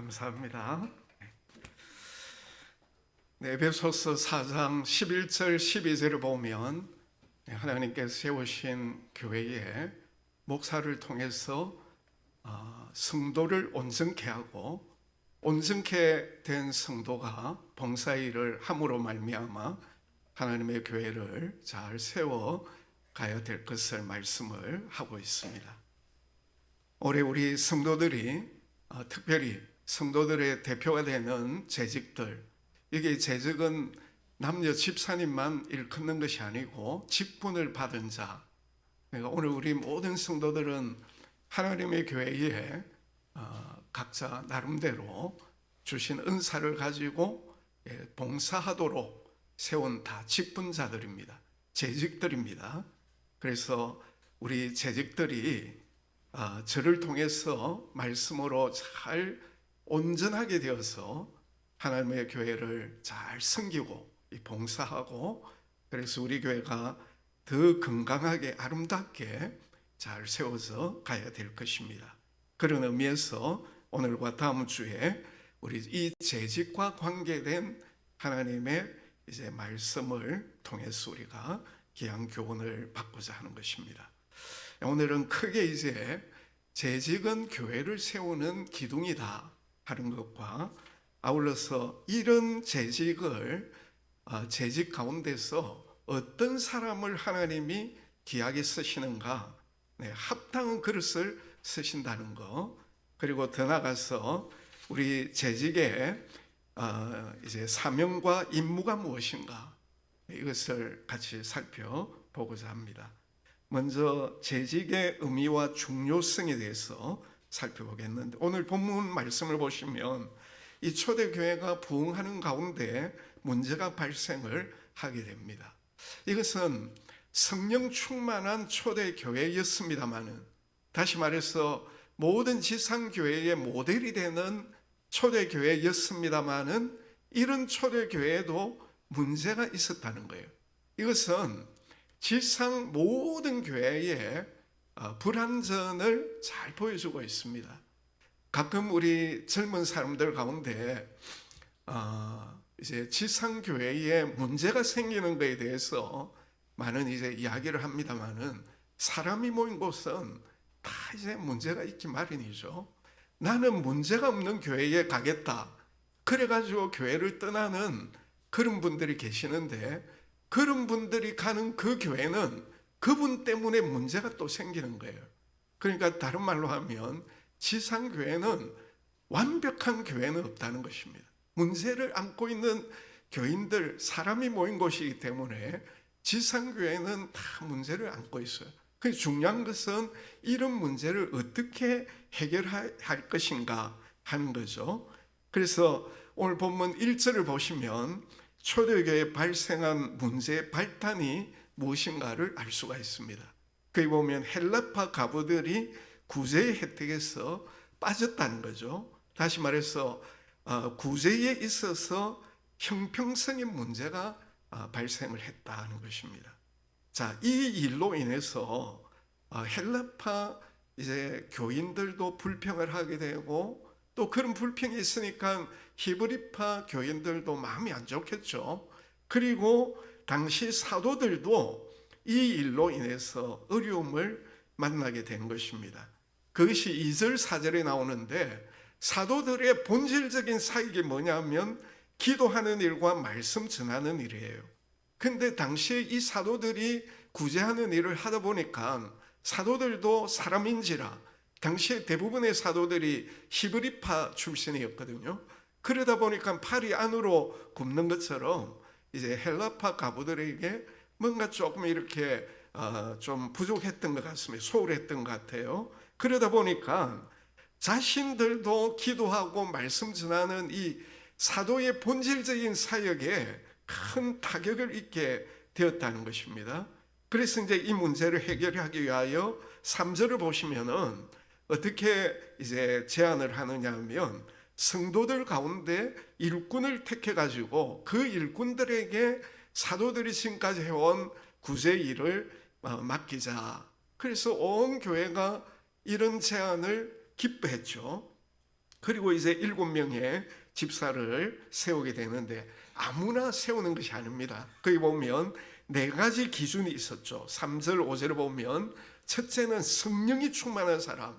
감사합니다. 네, 에베소서 4장 11절 12절을 보면 네, 하나님께서 세우신 교회에 목사를 통해서 아, 성도를 온전케 하고 온전케 된 성도가 봉사일을 함으로 말미암아 하나님의 교회를 잘 세워 가야 될 것을 말씀을 하고 있습니다. 올해 우리 성도들이 어, 특별히 성도들의 대표가 되는 재직들 이게 재직은 남녀 집사님만 일컫는 것이 아니고 직분을 받은 자 그러니까 오늘 우리 모든 성도들은 하나님의 교회에 어, 각자 나름대로 주신 은사를 가지고 예, 봉사하도록 세운 다 직분자들입니다. 재직들입니다. 그래서 우리 재직들이 아, 저를 통해서 말씀으로 잘 온전하게 되어서 하나님의 교회를 잘 섬기고 이 봉사하고 그래서 우리 교회가 더 건강하게 아름답게 잘 세워서 가야 될 것입니다. 그런 의미에서 오늘과 다음 주에 우리 이 재직과 관계된 하나님의 이제 말씀을 통해서 우리가 귀한 교훈을 받고자 하는 것입니다. 오늘은 크게 이제 재직은 교회를 세우는 기둥이다 하는 것과 아울러서 이런 재직을 아, 재직 가운데서 어떤 사람을 하나님이 귀하게 쓰시는가 네, 합당한 그릇을 쓰신다는 거 그리고 더 나가서 우리 재직의 아, 이제 사명과 임무가 무엇인가 이것을 같이 살펴보고자 합니다. 먼저 재직의 의미와 중요성에 대해서 살펴보겠는데 오늘 본문 말씀을 보시면 이 초대교회가 부흥하는 가운데 문제가 발생을 하게 됩니다. 이것은 성령 충만한 초대교회였습니다마는 다시 말해서 모든 지상교회의 모델이 되는 초대교회였습니다마는 이런 초대교회에도 문제가 있었다는 거예요. 이것은 지상 모든 교회의 어, 불완전을 잘 보여주고 있습니다. 가끔 우리 젊은 사람들 가운데 어, 이제 지상 교회에 문제가 생기는 것에 대해서 많은 이제 이야기를 합니다만은 사람이 모인 곳은 다 이제 문제가 있기 마련이죠. 나는 문제가 없는 교회에 가겠다. 그래가지고 교회를 떠나는 그런 분들이 계시는데 그런 분들이 가는 그 교회는 그분 때문에 문제가 또 생기는 거예요. 그러니까 다른 말로 하면 지상교회는 완벽한 교회는 없다는 것입니다. 문제를 안고 있는 교인들, 사람이 모인 곳이기 때문에 지상교회는 다 문제를 안고 있어요. 그 중요한 것은 이런 문제를 어떻게 해결할 것인가 하는 거죠. 그래서 오늘 본문 1절을 보시면 초대교회에 발생한 문제의 발단이 무엇인가를 알 수가 있습니다. 거기 보면 헬라파 가부들이 구제의 혜택에서 빠졌다는 거죠. 다시 말해서 어, 구제에 있어서 형평성의 문제가 어, 발생을 했다는 것입니다. 자, 이 일로 인해서 어, 헬라파 이제 교인들도 불평을 하게 되고 또 그런 불평이 있으니까 히브리파 교인들도 마음이 안 좋겠죠. 그리고 당시 사도들도 이 일로 인해서 어려움을 만나게 된 것입니다. 그것이 2절 4절에 나오는데 사도들의 본질적인 사역이 뭐냐면 기도하는 일과 말씀 전하는 일이에요. 근데 당시에 이 사도들이 구제하는 일을 하다 보니까 사도들도 사람인지라 당시에 대부분의 사도들이 히브리파 출신이었거든요. 그러다 보니까 팔이 안으로 굽는 것처럼 이제 헬라파 가부들에게 뭔가 조금 이렇게 어, 좀 부족했던 것 같습니다. 소홀했던 것 같아요. 그러다 보니까 자신들도 기도하고 말씀 전하는 이 사도의 본질적인 사역에 큰 타격을 입게 되었다는 것입니다. 그래서 이제 이 문제를 해결하기 위하여 3절을 보시면은 어떻게 이제 제안을 하느냐 하면 성도들 가운데 일꾼을 택해 가지고 그 일꾼들에게 사도들이 지금까지 해온 구제 일을 어, 맡기자. 그래서 온 교회가 이런 제안을 기뻐했죠. 그리고 이제 일곱 명의 집사를 세우게 되는데 아무나 세우는 것이 아닙니다. 거기 보면 네 가지 기준이 있었죠. 3절, 5절을 보면 첫째는 성령이 충만한 사람.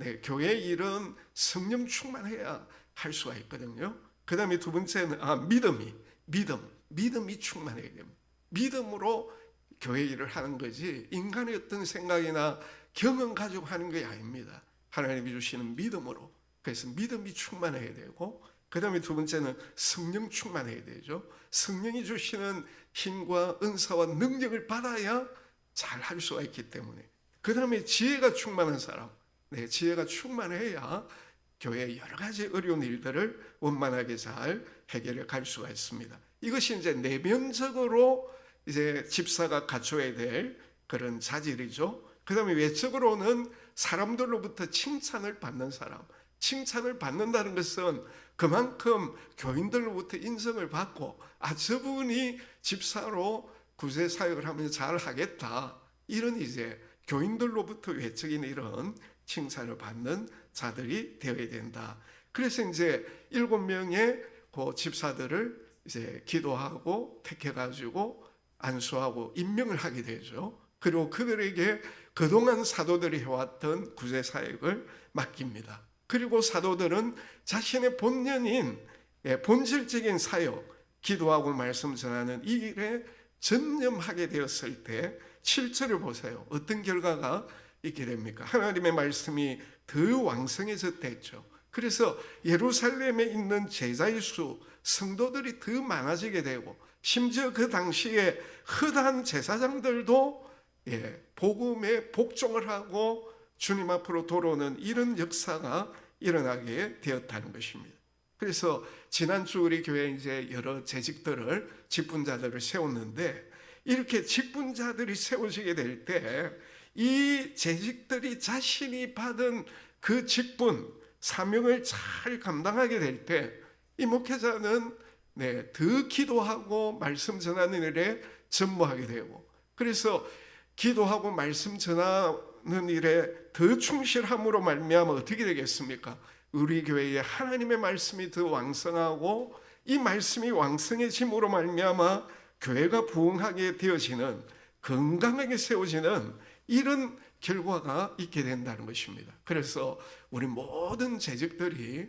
네, 교회 일은 성령 충만해야 할 수가 있거든요. 그 다음에 두 번째는 아, 믿음이, 믿음, 믿음이 충만해야 됩니다. 믿음으로 교회 일을 하는 거지 인간의 어떤 생각이나 경험 가지고 하는 게 아닙니다. 하나님이 주시는 믿음으로. 그래서 믿음이 충만해야 되고 그 다음에 두 번째는 성령 충만해야 되죠. 성령이 주시는 힘과 은사와 능력을 받아야 잘 할 수가 있기 때문에. 그 다음에 지혜가 충만한 사람. 네, 지혜가 충만해야 교회의 여러 가지 어려운 일들을 원만하게 잘 해결해 갈 수가 있습니다. 이것이 이제 내면적으로 이제 집사가 갖춰야 될 그런 자질이죠. 그 다음에 외적으로는 사람들로부터 칭찬을 받는 사람. 칭찬을 받는다는 것은 그만큼 교인들로부터 인정을 받고 아 저분이 집사로 구제 사역을 하면 잘 하겠다 이런 이제 교인들로부터 외적인 이런 칭찬을 받는 자들이 되어야 된다. 그래서 이제 일곱 명의 그 집사들을 이제 기도하고 택해가지고 안수하고 임명을 하게 되죠. 그리고 그들에게 그동안 사도들이 해왔던 구제 사역을 맡깁니다. 그리고 사도들은 자신의 본연인 예, 본질적인 사역, 기도하고 말씀 전하는 이 일에 전념하게 되었을 때 7절을 보세요. 어떤 결과가 있게 됩니까? 하나님의 말씀이 더 왕성해졌댔죠. 그래서 예루살렘에 있는 제자의 수, 성도들이 더 많아지게 되고 심지어 그 당시에 흔한 제사장들도 예, 복음에 복종을 하고 주님 앞으로 돌아오는 이런 역사가 일어나게 되었다는 것입니다. 그래서 지난주 우리 교회 이제 여러 재직들을 직분자들을 세웠는데 이렇게 직분자들이 세워지게 될 때 이 재직들이 자신이 받은 그 직분 사명을 잘 감당하게 될 때 이 목회자는 네, 더 기도하고 말씀 전하는 일에 전무하게 되고 그래서 기도하고 말씀 전하는 일에 더 충실함으로 말미암아 어떻게 되겠습니까? 우리 교회에 하나님의 말씀이 더 왕성하고 이 말씀이 왕성해짐으로 말미암아 교회가 부흥하게 되어지는 건강하게 세워지는 이런 결과가 있게 된다는 것입니다. 그래서 우리 모든 재직들이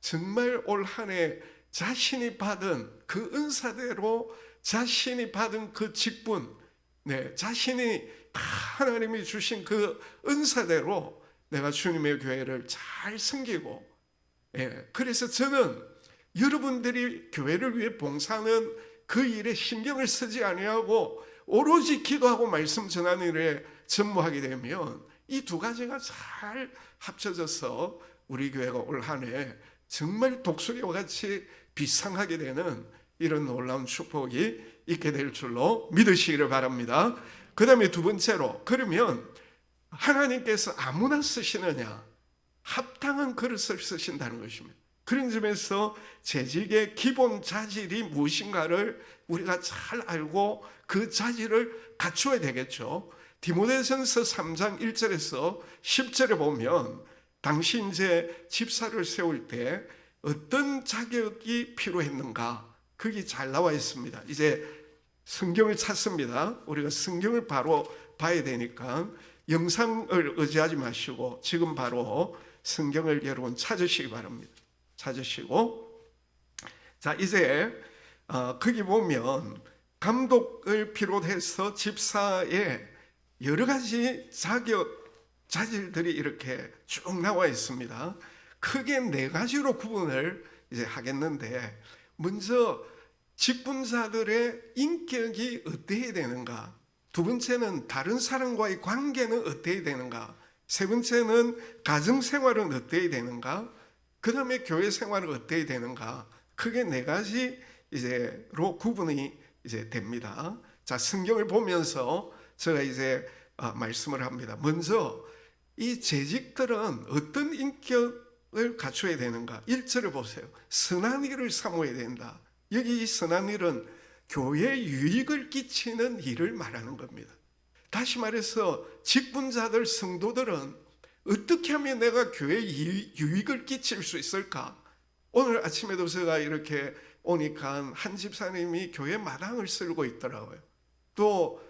정말 올 한 해 자신이 받은 그 은사대로 자신이 받은 그 직분, 네, 자신이 다 하나님이 주신 그 은사대로 내가 주님의 교회를 잘 섬기고, 예, 그래서 저는 여러분들이 교회를 위해 봉사하는 그 일에 신경을 쓰지 아니하고 오로지 기도하고 말씀 전하는 일에 전무하게 되면 이 두 가지가 잘 합쳐져서 우리 교회가 올 한 해 정말 독수리와 같이 비상하게 되는 이런 놀라운 축복이 있게 될 줄로 믿으시기를 바랍니다. 그 다음에 두 번째로, 그러면 하나님께서 아무나 쓰시느냐? 합당한 그릇을 쓰신다는 것입니다. 그런 점에서 재직의 기본 자질이 무엇인가를 우리가 잘 알고 그 자질을 갖추어야 되겠죠. 디모데전서 3장 1절에서 10절에 보면 당시 이제 집사를 세울 때 어떤 자격이 필요했는가 그게 잘 나와 있습니다. 이제 성경을 찾습니다. 우리가 성경을 바로 봐야 되니까 영상을 의지하지 마시고 지금 바로 성경을 여러분 찾으시기 바랍니다. 찾으시고 자 이제 어, 거기 보면 감독을 비롯해서 집사의 여러 가지 자격 자질들이 이렇게 쭉 나와 있습니다. 크게 네 가지로 구분을 이제 하겠는데 먼저 직분자들의 인격이 어때야 되는가? 두 번째는 다른 사람과의 관계는 어때야 되는가? 세 번째는 가정 생활은 어때야 되는가? 그 다음에 교회 생활은 어때야 되는가? 크게 네 가지 이제로 구분이 이제 됩니다. 자, 성경을 보면서 제가 이제 아, 말씀을 합니다. 먼저 이 재직들은 어떤 인격을 갖춰야 되는가? 1절을 보세요. 선한 일을 사모해야 된다. 여기 이 선한 일은 교회 유익을 끼치는 일을 말하는 겁니다. 다시 말해서 직분자들 성도들은 어떻게 하면 내가 교회에 이- 유익을 끼칠 수 있을까? 오늘 아침에도 제가 이렇게 오니까 한 집사님이 교회 마당을 쓸고 있더라고요. 또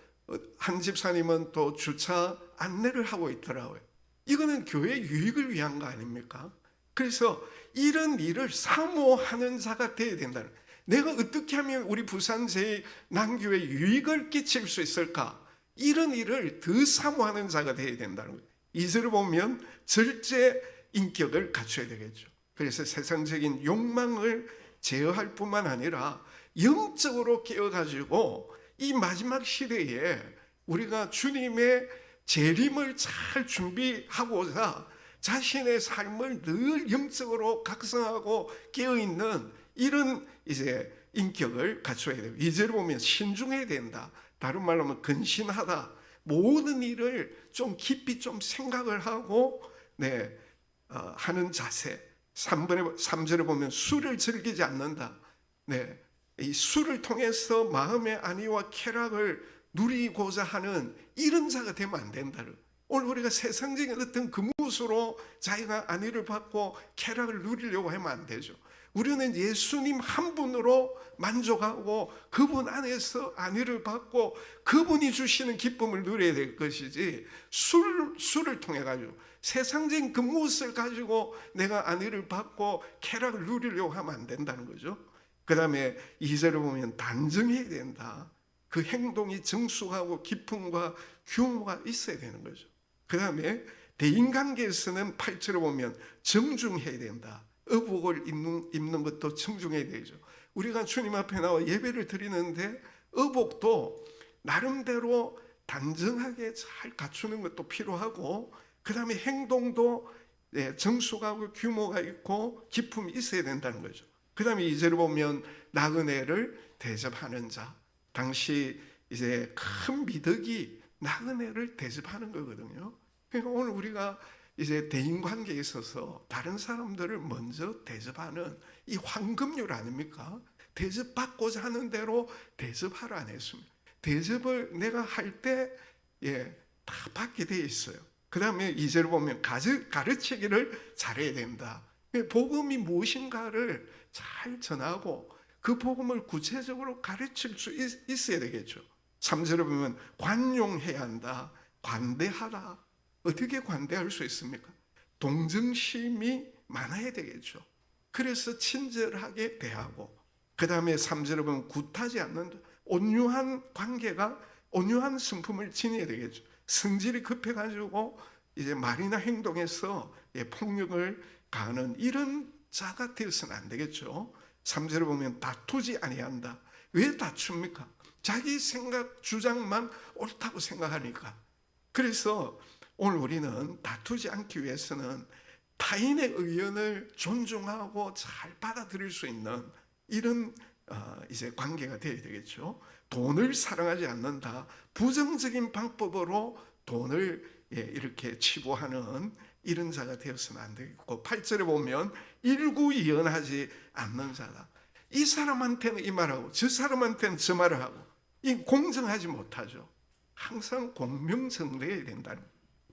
한 집사님은 또 주차 안내를 하고 있더라고요. 이거는 교회 유익을 위한 거 아닙니까? 그래서 이런 일을 사모하는 자가 되어야 된다는. 내가 어떻게 하면 우리 부산 제 난교회 유익을 끼칠 수 있을까? 이런 일을 더 사모하는 자가 되어야 된다는 거예요. 이절을 보면 절제 인격을 갖춰야 되겠죠. 그래서 세상적인 욕망을 제어할 뿐만 아니라 영적으로 깨어가지고 이 마지막 시대에 우리가 주님의 재림을 잘 준비하고자 자신의 삶을 늘 영적으로 각성하고 깨어있는 이런 이제 인격을 갖춰야 돼요. 이제를 보면 신중해야 된다. 다른 말로 하면 근신하다. 모든 일을 좀 깊이 좀 생각을 하고 네 어, 하는 자세. 3번에 3절에 보면 술을 즐기지 않는다. 네. 이 술을 통해서 마음의 안위와 쾌락을 누리고자 하는 이런 자가 되면 안 된다는. 오늘 우리가 세상적인 어떤 금무수로 자기가 안위를 받고 쾌락을 누리려고 하면 안 되죠. 우리는 예수님 한 분으로 만족하고 그분 안에서 안위를 받고 그분이 주시는 기쁨을 누려야 될 것이지 술, 술을 통해 가지고 세상적인 그 무엇을 가지고 내가 안위를 받고 쾌락을 누리려고 하면 안 된다는 거죠. 그 다음에 이절을 보면 단정해야 된다. 그 행동이 정숙하고 기쁨과 규모가 있어야 되는 거죠. 그 다음에 대인관계에서는 8절을 보면 정중해야 된다. 의복을 입는, 입는 것도 정중해야 되죠. 우리가 주님 앞에 나와 예배를 드리는데 의복도 나름대로 단정하게 잘 갖추는 것도 필요하고 그 다음에 행동도 네, 정숙하고 규모가 있고 기품이 있어야 된다는 거죠. 그 다음에 이제를 보면 나그네를 대접하는 자. 당시 이제 큰 미덕이 나그네를 대접하는 거거든요. 그러니까 오늘 우리가 이제 대인 관계에 있어서 다른 사람들을 먼저 대접하는 이 황금률 아닙니까? 대접받고자 하는 대로 대접하라 안 했습니다. 대접을 내가 할 때, 예, 다 받게 돼 있어요. 그 다음에 이제를 보면 가르, 가르치기를 잘해야 된다. 복음이 무엇인가를 잘 전하고 그 복음을 구체적으로 가르칠 수 있, 있어야 되겠죠. 3절에 보면 관용해야 한다. 관대하라. 어떻게 관대할 수 있습니까? 동정심이 많아야 되겠죠. 그래서 친절하게 대하고 그 다음에 3절에 보면 굿하지 않는다. 온유한 관계가 온유한 성품을 지녀야 되겠죠. 성질이 급해가지고 이제 말이나 행동에서 예, 폭력을 가하는 이런 자가 되어서는 안 되겠죠. 3절에 보면 다투지 아니한다. 왜 다툽니까? 자기 생각 주장만 옳다고 생각하니까. 그래서 오늘 우리는 다투지 않기 위해서는 타인의 의견을 존중하고 잘 받아들일 수 있는 이런 어, 이제 관계가 되어야 되겠죠. 돈을 사랑하지 않는다. 부정적인 방법으로 돈을 예, 이렇게 치부하는 이런 자가 되어서는 안 되겠고 8절에 보면 일구이연하지 않는 자다. 이 사람한테는 이 말하고 저 사람한테는 저 말을 하고 이 공정하지 못하죠. 항상 공명정대해야 된다는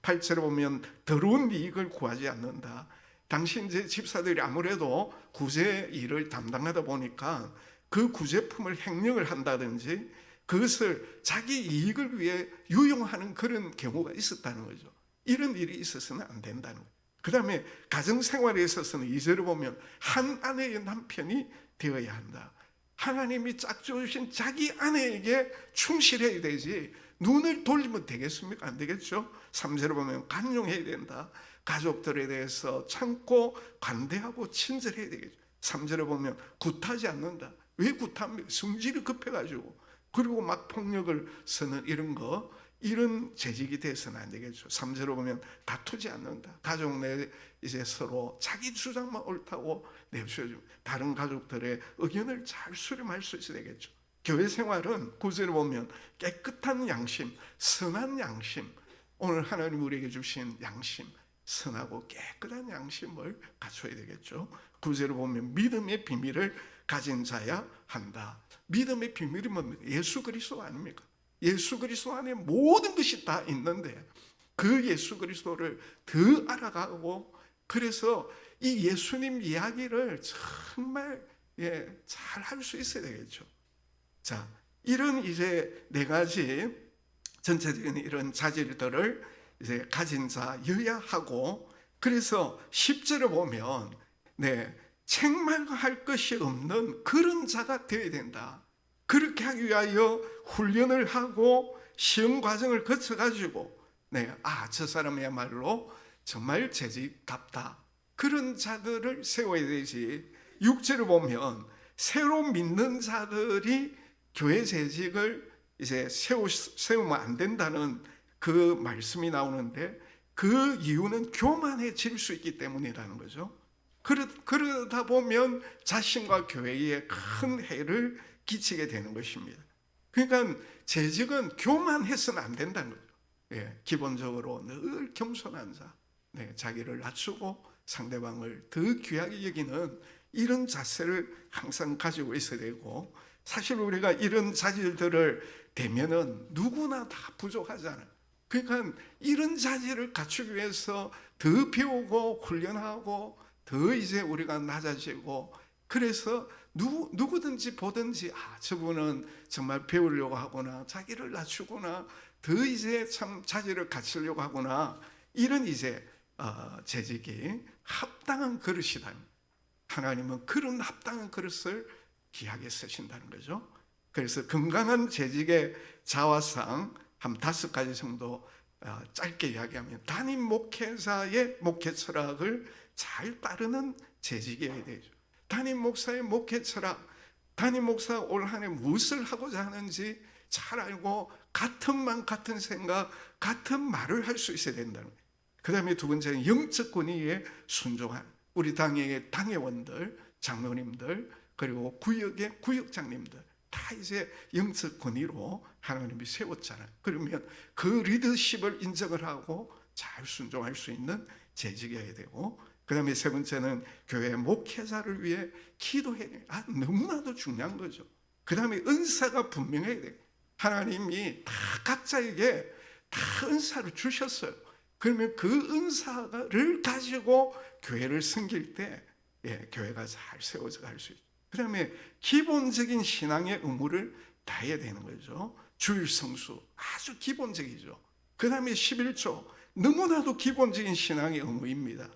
8절에 보면 더러운 이익을 구하지 않는다. 당시 이제 집사들이 아무래도 구제 일을 담당하다 보니까 그 구제품을 횡령을 한다든지 그것을 자기 이익을 위해 유용하는 그런 경우가 있었다는 거죠. 이런 일이 있어서는 안 된다는 거예요. 그 다음에 가정생활에 있어서는 이절을 보면 한 아내의 남편이 되어야 한다. 하나님이 짝주신 자기 아내에게 충실해야 되지 눈을 돌리면 되겠습니까? 안 되겠죠? 3절을 보면 간용해야 된다. 가족들에 대해서 참고 관대하고 친절해야 되겠죠. 3절에 보면 굿하지 않는다. 왜 굿합니까? 성질이 급해가지고 그리고 막 폭력을 쓰는 이런 거 이런 재직이 돼서는 안 되겠죠. 3절을 보면 다투지 않는다. 가족 내 이제 서로 자기 주장만 옳다고 내세워주고 다른 가족들의 의견을 잘 수렴할 수 있어야 되겠죠. 교회 생활은 구절을 보면 깨끗한 양심, 선한 양심, 오늘 하나님 우리에게 주신 양심, 선하고 깨끗한 양심을 갖춰야 되겠죠. 구절을 보면 믿음의 비밀을 가진 자야 한다. 믿음의 비밀이 뭡니까? 예수 그리스도 아닙니까? 예수 그리스도 안에 모든 것이 다 있는데 그 예수 그리스도를 더 알아가고 그래서 이 예수님 이야기를 정말 예, 잘 할 수 있어야 되겠죠. 자, 이런 이제 네 가지 전체적인 이런 자질들을 이제 가진 자여야 하고 그래서 10절을 보면 네, 책망할 것이 없는 그런 자가 되어야 된다. 그렇게 하기 위하여 훈련을 하고 시험 과정을 거쳐 가지고 네, 아, 저 사람이야말로 정말 재직답다. 그런 자들을 세워야 되지. 6절을 보면 새로 믿는 자들이 교회 재직을 이제 세우, 세우면 안 된다는 그 말씀이 나오는데 그 이유는 교만해질 수 있기 때문이라는 거죠. 그러, 그러다 보면 자신과 교회에 큰 해를 끼치게 되는 것입니다. 그러니까 재직은 교만해서는 안 된다는 거죠. 예, 기본적으로 늘 겸손한 자, 네, 자기를 낮추고 상대방을 더 귀하게 여기는 이런 자세를 항상 가지고 있어야 되고 사실 우리가 이런 자질들을 되면은 누구나 다 부족하잖아요. 그러니까 이런 자질을 갖추기 위해서 더 배우고 훈련하고 더 이제 우리가 낮아지고 그래서 누, 누구든지 보든지 아 저분은 정말 배우려고 하구나 자기를 낮추구나 더 이제 참 자질을 갖추려고 하구나 이런 이제 어, 재직이 합당한 그릇이다. 하나님은 그런 합당한 그릇을 귀하게 쓰신다는 거죠. 그래서 건강한 재직의 자화상 한 다섯 가지 정도 어, 짧게 이야기하면 담임 목회자의 목회 철학을 잘 따르는 재직이어야 되죠. 담임 목사의 목회 철학, 담임 목사 올 한해 무엇을 하고자 하는지 잘 알고 같은 맘, 같은 생각, 같은 말을 할 수 있어야 된다는 거예요. 그 다음에 두 번째는 영적 권위에 순종한 우리 당의 당회원들, 장로님들, 그리고 구역의 구역장님들 다 이제 영적 권위로 하나님이 세웠잖아요. 그러면 그 리더십을 인정을 하고 잘 순종할 수 있는 재직이어야 되고 그 다음에 세 번째는 교회 목회자를 위해 기도해야 돼요. 아, 너무나도 중요한 거죠. 그 다음에 은사가 분명해야 돼요. 하나님이 다 각자에게 다 은사를 주셨어요. 그러면 그 은사를 가지고 교회를 섬길 때 예, 교회가 잘 세워져 갈 수 있죠. 그 다음에 기본적인 신앙의 의무를 다해야 되는 거죠. 주일 성수 아주 기본적이죠. 그 다음에 11조 너무나도 기본적인 신앙의 의무입니다.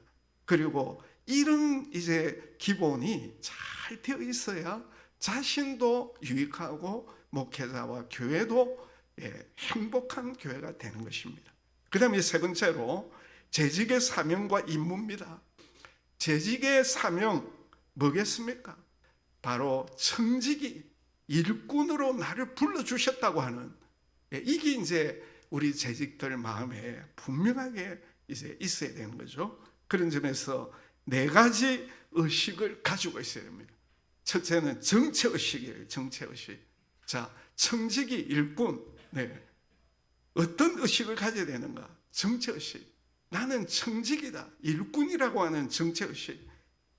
그리고 이런 이제 기본이 잘 되어 있어야 자신도 유익하고 목회자와 교회도 예, 행복한 교회가 되는 것입니다. 그 다음에 세 번째로 재직의 사명과 임무입니다. 재직의 사명 뭐겠습니까? 바로 청직이 일꾼으로 나를 불러주셨다고 하는 예, 이게 이제 우리 재직들 마음에 분명하게 이제 있어야 되는 거죠. 그런 점에서 네 가지 의식을 가지고 있어야 됩니다. 첫째는 정체 의식이에요. 정체 의식. 자, 청직이 일꾼. 네. 어떤 의식을 가져야 되는가? 정체 의식. 나는 청직이다. 일꾼이라고 하는 정체 의식.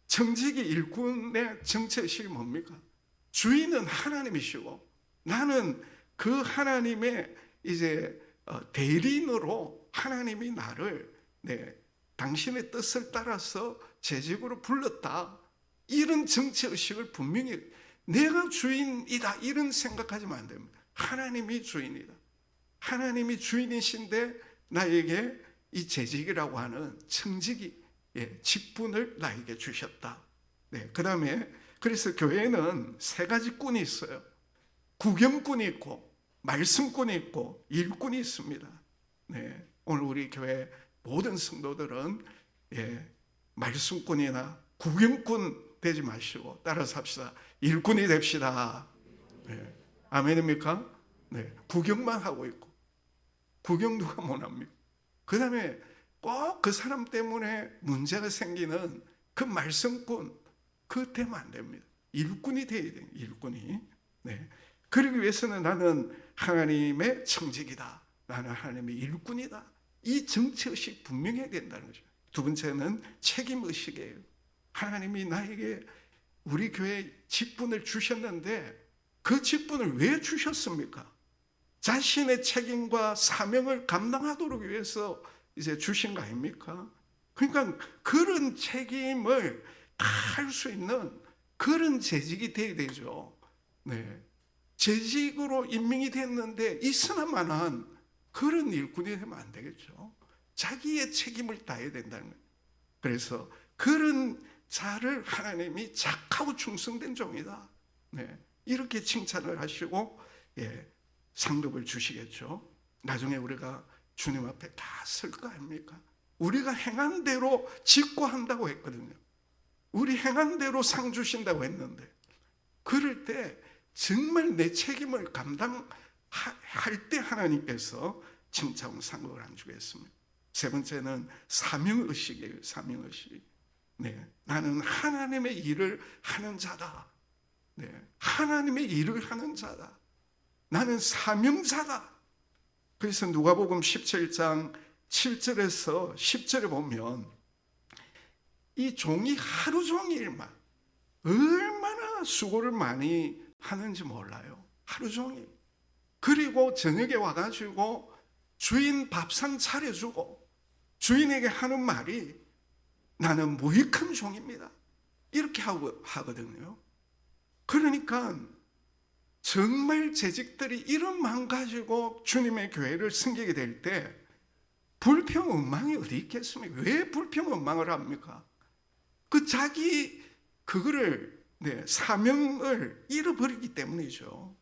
청직이 일꾼의 정체 의식이 뭡니까? 주인은 하나님이시고 나는 그 하나님의 이제 어, 대리인으로 하나님이 나를 네, 당신의 뜻을 따라서 재직으로 불렀다. 이런 정치 의식을 분명히 내가 주인이다 이런 생각하지면 안 됩니다. 하나님이 주인이다. 하나님이 주인이신데 나에게 이 재직이라고 하는 청직이 예, 직분을 나에게 주셨다. 네, 그 다음에 그래서 교회는 세 가지 꾼이 있어요. 구경꾼이 있고 말씀꾼이 있고 일꾼이 있습니다. 네, 오늘 우리 교회 모든 성도들은 예, 말씀꾼이나 구경꾼 되지 마시고 따라서 합시다. 일꾼이 됩시다. 네. 아멘입니까? 네. 구경만 하고 있고 구경 누가 못합니까? 그 다음에 꼭 그 사람 때문에 문제가 생기는 그 말씀꾼 그 되면 안 됩니다. 일꾼이 돼야 돼요. 일꾼이. 네. 그러기 위해서는 나는 하나님의 청직이다. 나는 하나님의 일꾼이다. 이 정체의식 분명해야 된다는 거죠. 두 번째는 책임의식이에요. 하나님이 나에게 우리 교회 직분을 주셨는데 그 직분을 왜 주셨습니까? 자신의 책임과 사명을 감당하도록 위해서 이제 주신 거 아닙니까? 그러니까 그런 책임을 다 할 수 있는 그런 재직이 돼야 되죠. 네. 재직으로 임명이 됐는데 있으나마는 그런 일꾼이 되면 안 되겠죠. 자기의 책임을 다해야 된다는 거예요. 그래서 그런 자를 하나님이 착하고 충성된 종이다. 네. 이렇게 칭찬을 하시고 예, 상급을 주시겠죠. 나중에 우리가 주님 앞에 다설거 아닙니까? 우리가 행한 대로 짓고 한다고 했거든요. 우리 행한 대로 상 주신다고 했는데 그럴 때 정말 내 책임을 감당 할 때 하나님께서 칭찬 상급을 안 주겠습니다. 세 번째는 사명의식이에요. 사명의식. 네, 나는 하나님의 일을 하는 자다. 네, 하나님의 일을 하는 자다. 나는 사명자다. 그래서 누가복음 17장 7절에서 10절에 보면 이 종이 하루 종일만 얼마나 수고를 많이 하는지 몰라요. 하루 종일. 그리고 저녁에 와가지고 주인 밥상 차려주고 주인에게 하는 말이 나는 무익한 종입니다. 이렇게 하고 하거든요. 그러니까 정말 재직들이 마음 가지고 주님의 교회를 섬기게 될 때 불평 원망이 어디 있겠습니까? 왜 불평 원망을 합니까? 그 자기 그거를 네, 사명을 잃어버리기 때문이죠.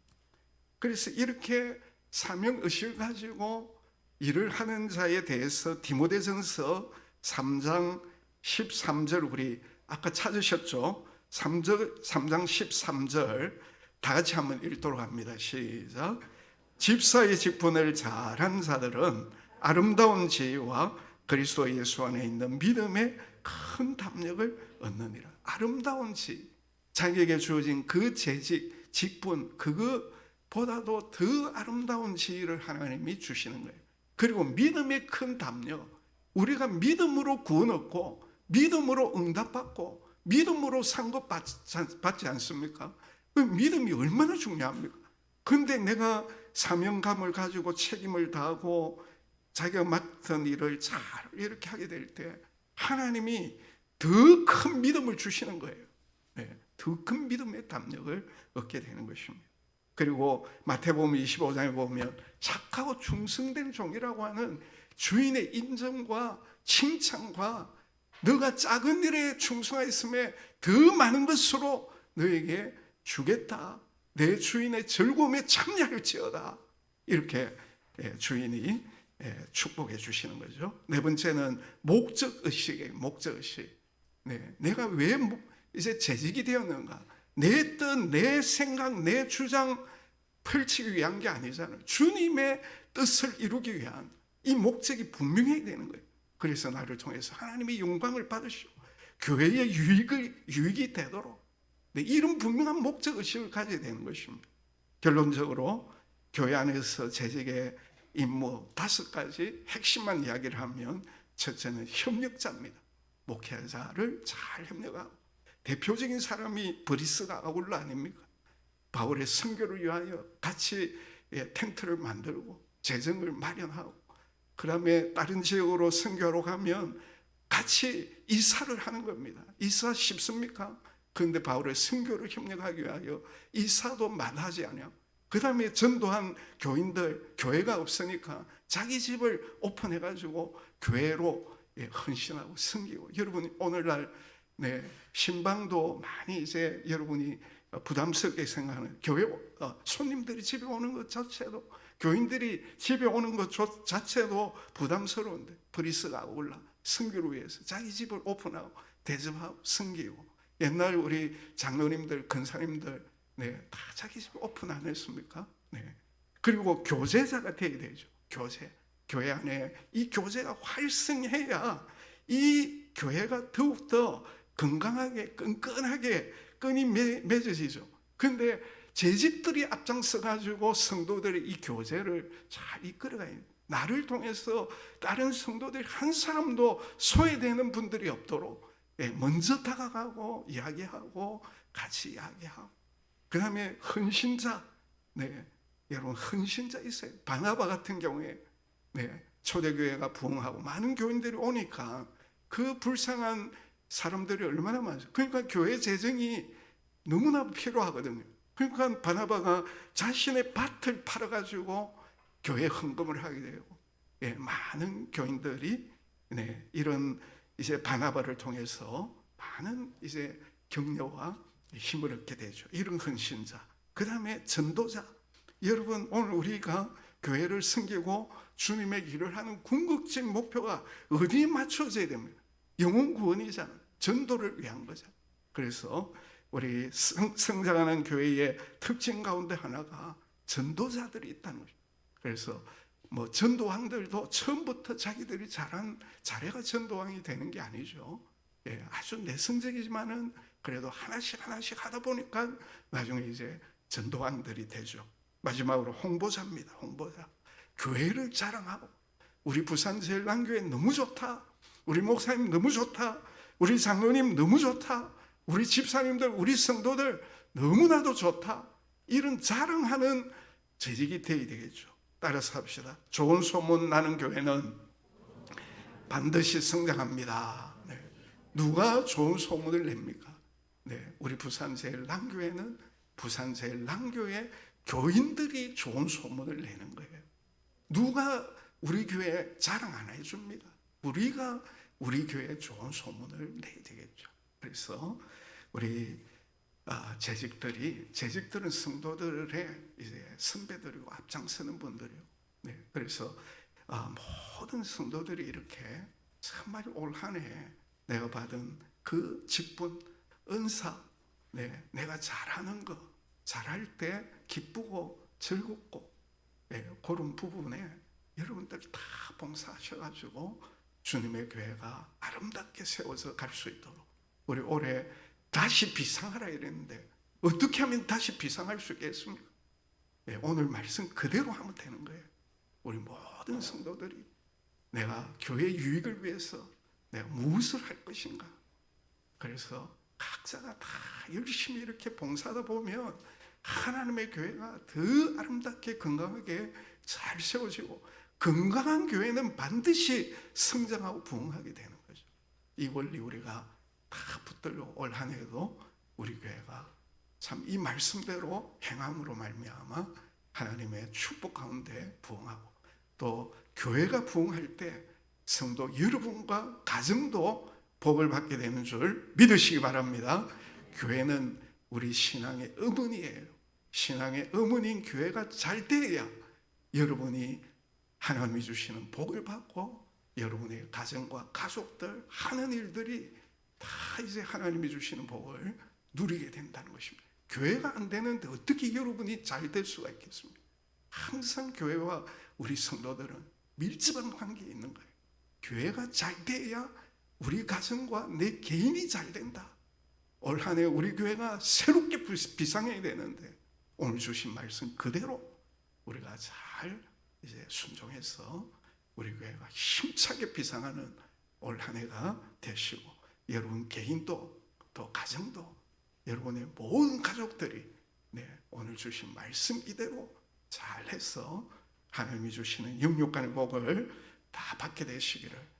그래서 이렇게 사명 의식을 가지고 일을 하는 자에 대해서 디모데전서 3장 13절 우리 아까 찾으셨죠? 3절 3장 13절 다 같이 한번 읽도록 합니다. 시작. 집사의 직분을 잘한 자들은 아름다운 지혜와 그리스도 예수 안에 있는 믿음의 큰 담력을 얻느니라. 아름다운 지혜. 자기에게 주어진 그 재직, 직분, 그거 보다도 더 아름다운 지혜를 하나님이 주시는 거예요. 그리고 믿음의 큰 담력. 우리가 믿음으로 구원 얻고, 믿음으로 응답받고, 믿음으로 상급 받지 않습니까? 그 믿음이 얼마나 중요합니까? 근데 내가 사명감을 가지고 책임을 다하고 자기가 맡은 일을 잘 이렇게 하게 될 때 하나님이 더 큰 믿음을 주시는 거예요. 네, 더큰 믿음의 담력을 얻게 되는 것입니다. 그리고 마태복음 25장에 보면 착하고 충성된 종이라고 하는 주인의 인정과 칭찬과 너가 작은 일에 충성하였음에 더 많은 것으로 너에게 주겠다. 내 주인의 즐거움에 참여할지어다. 이렇게 예, 주인이 예, 축복해 주시는 거죠. 네 번째는 목적 의식이에요. 목적 의식. 네, 내가 왜 이제 재직이 되었는가? 내 뜻, 내 생각, 내 주장 펼치기 위한 게 아니잖아요. 주님의 뜻을 이루기 위한 이 목적이 분명해야 되는 거예요. 그래서 나를 통해서 하나님의 영광을 받으시고 교회의 유익을 유익이 되도록 네, 이런 분명한 목적 의식을 가져야 되는 것입니다. 결론적으로 교회 안에서 재직의 임무 다섯 가지 핵심만 이야기를 하면 첫째는 협력자입니다. 목회자를 잘 협력하고 대표적인 사람이 브리스가 아울러 아닙니까? 바울의 선교를 위하여 같이 예, 텐트를 만들고 재정을 마련하고 그다음에 다른 지역으로 선교로 가면 같이 이사를 하는 겁니다. 이사 쉽습니까? 그런데 바울의 선교를 협력하기 위하여 이사도 만하지 않아요. 그 다음에 전도한 교인들, 교회가 없으니까 자기 집을 오픈해가지고 교회로 예, 헌신하고 섬기고 여러분 오늘날 네, 신방도 많이 이제 여러분이 부담스럽게 생각하는 교회 어, 손님들이 집에 오는 것 자체도 교인들이 집에 오는 것 자체도 부담스러운데 브리스가 올라 성교를 위해서 자기 집을 오픈하고 대접하고 섬기고 옛날 우리 장로님들 근사님들 네, 다 자기 집 오픈 안 했습니까? 네. 그리고 교제자가 되어야 되죠. 교제. 교회 안에 이 교제가 활성해야 이 교회가 더욱더 건강하게 끈끈하게 끈이 맺어지죠. 근데 재직들이 앞장서 가지고 성도들이 이 교제를 잘 이끌어가야 돼요. 나를 통해서 다른 성도들 한 사람도 소외되는 분들이 없도록 예, 먼저 다가가고 이야기하고 같이 이야기하고 그 다음에 헌신자 네. 여러분 헌신자 있어요. 바나바 같은 경우에 네, 초대교회가 부흥하고 많은 교인들이 오니까 그 불쌍한 사람들이 얼마나 많아요. 그러니까 교회 재정이 너무나 필요하거든요. 그러니까 바나바가 자신의 밭을 팔아가지고 교회 헌금을 하게 되고, 예, 많은 교인들이 네, 이런 이제 바나바를 통해서 많은 이제 격려와 힘을 얻게 되죠. 이런 헌신자. 그 다음에 전도자. 여러분, 오늘 우리가 교회를 섬기고 주님의 일을 하는 궁극적 목표가 어디에 맞춰져야 됩니까? 영혼 구원이잖아. 전도를 위한 거잖아. 그래서 우리 성, 성장하는 교회의 특징 가운데 하나가 전도자들이 있다는 거죠. 그래서 뭐 전도왕들도 처음부터 자기들이 잘한 자례가 전도왕이 되는 게 아니죠. 예, 아주 내성적이지만은 그래도 하나씩 하나씩 하다 보니까 나중에 이제 전도왕들이 되죠. 마지막으로 홍보자입니다. 홍보자. 교회를 자랑하고 우리 부산 제일랑교회 너무 좋다. 우리 목사님 너무 좋다. 우리 장로님 너무 좋다. 우리 집사님들, 우리 성도들 너무나도 좋다. 이런 자랑하는 재직이 되어야 되겠죠. 따라서 합시다. 좋은 소문 나는 교회는 반드시 성장합니다. 네. 누가 좋은 소문을 냅니까? 네. 우리 부산 제일랑교회는 부산 제일랑교회 교인들이 좋은 소문을 내는 거예요. 누가 우리 교회 자랑 안 해줍니다. 우리가 우리 교회 좋은 소문을 내야 되겠죠. 그래서 우리 아, 재직들이 재직들은 성도들의 이제 선배들이고 앞장서는 분들이요. 네, 그래서 아, 모든 성도들이 이렇게 정말 올 한해 내가 받은 그 직분, 은사, 네, 내가 잘하는 거, 잘할 때 기쁘고 즐겁고 네, 그런 부분에 여러분들 다 봉사하셔가지고 주님의 교회가 아름답게 세워서 갈 수 있도록 우리 올해 다시 비상하라 이랬는데 어떻게 하면 다시 비상할 수 있겠습니까? 네, 오늘 말씀 그대로 하면 되는 거예요. 우리 모든 성도들이 내가 교회 유익을 위해서 내가 무엇을 할 것인가? 그래서 각자가 다 열심히 이렇게 봉사하다 보면 하나님의 교회가 더 아름답게 건강하게 잘 세워지고 건강한 교회는 반드시 성장하고 부흥하게 되는 거죠. 이 원리 우리가 다 붙들고 올 한 해도 우리 교회가 참 이 말씀대로 행함으로 말미암아 하나님의 축복 가운데 부흥하고 또 교회가 부흥할 때 성도 여러분과 가정도 복을 받게 되는 줄 믿으시기 바랍니다. 교회는 우리 신앙의 어머니예요. 신앙의 어머니인 교회가 잘 돼야 여러분이 하나님이 주시는 복을 받고 여러분의 가정과 가족들 하는 일들이 다 이제 하나님이 주시는 복을 누리게 된다는 것입니다. 교회가 안 되는데 어떻게 여러분이 잘 될 수가 있겠습니까? 항상 교회와 우리 성도들은 밀접한 관계에 있는 거예요. 교회가 잘 돼야 우리 가정과 내 개인이 잘 된다. 올 한 해 우리 교회가 새롭게 비상해야 되는데 오늘 주신 말씀 그대로 우리가 잘 이제 순종해서 우리 교회가 힘차게 비상하는 올 한 해가 되시고 여러분 개인도 또 가정도 여러분의 모든 가족들이 네, 오늘 주신 말씀 이대로 잘해서 하나님이 주시는 영육간의 복을 다 받게 되시기를